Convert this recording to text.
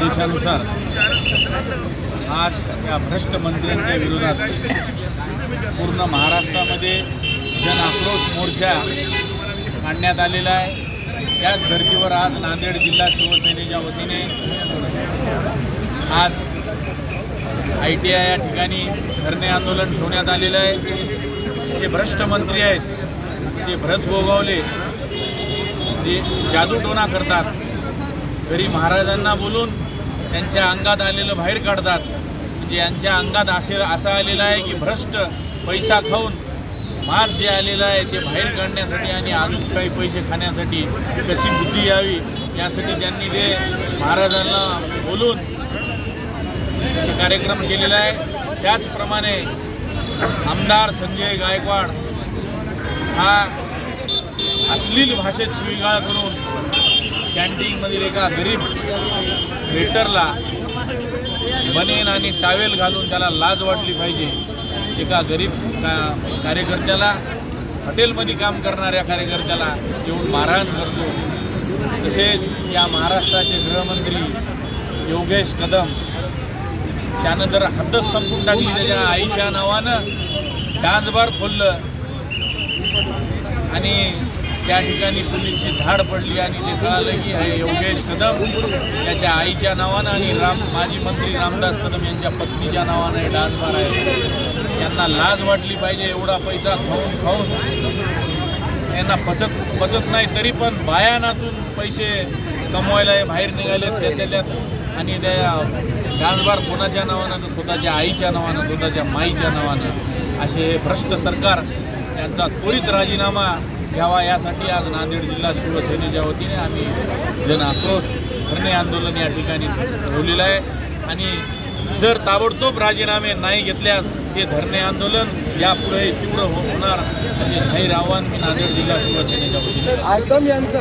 आदेशानुसार आज या भ्रष्ट मंत्र्यांच्या विरोधात पूर्ण महाराष्ट्रामध्ये जन आक्रोश मोर्चा काढण्यात आलेला आहे. त्याच धर्तीवर आज नांदेड जिल्हा शिवसेनेच्या वतीने आज आय टी आय या ठिकाणी धरणे आंदोलन ठेवण्यात आलेलं आहे. जे भ्रष्ट मंत्री आहेत ते भरत गोगावले जे जादूटोना करतात घरी महाराजांना बोलून त्यांच्या अंगात आलेलं बाहेर काढतात. म्हणजे यांच्या अंगात असे असा आलेला आहे की भ्रष्ट पैसा खाऊन मात जे आलेलं आहे ते बाहेर काढण्यासाठी आणि अजून काही पैसे खाण्यासाठी कशी बुद्धी यावी यासाठी त्यांनी ते महाराजांना बोलून कार्यक्रम केलेला आहे. त्याचप्रमाणे आमदार संजय गायकवाड हा अश्लील भाषेत शिवीगाळ करून कॅन्टीनमधील एका गरीब वेटरला बनेन आणि टावेल घालून त्याला लाज वाटली पाहिजे. एका गरीब का कार्यकर्त्याला हॉटेलमध्ये काम करणाऱ्या कार्यकर्त्याला येऊन मारहाण करतो. तसेच या महाराष्ट्राचे गृहमंत्री योगेश कदम त्यानं जर हद्दच संपून टाकली. त्याच्या आईच्या नावानं डान्सबार खोललं. आणि त्या ठिकाणी पोलीसची धाड पडली आणि ते कळालं की हे योगेश कदम त्याच्या आईच्या नावानं आणि राम माजी मंत्री रामदास कदम यांच्या पत्नीच्या नावानं हे डान्स आहे यांना लाज वाटली पाहिजे एवढा पैसा खाऊन खाऊन. यांना पचत पचत नाही तरी पण बाया नाचून पैसे कमवायला हे बाहेर निघाले त्यातल्या त्यात आणि त्या डान्सबार कोणाच्या नावानं? तर स्वतःच्या आईच्या नावानं स्वतःच्या माईच्या नावानं. असे भ्रष्ट सरकार यांचा त्वरित राजीनामा घ्यावा यासाठी आज नांदेड जिल्हा शिवसेनेच्या वतीने आम्ही जन आक्रोश धरणे आंदोलन या ठिकाणी ठेवलेलं आहे. आणि जर ताबडतोब राजीनामे नाही घेतल्यास हे धरणे आंदोलन यापुढे तीव्र हो- होणार असे जाहीर आव्हान मी नांदेड जिल्हा शिवसेनेच्या वतीने. आयदम यांचा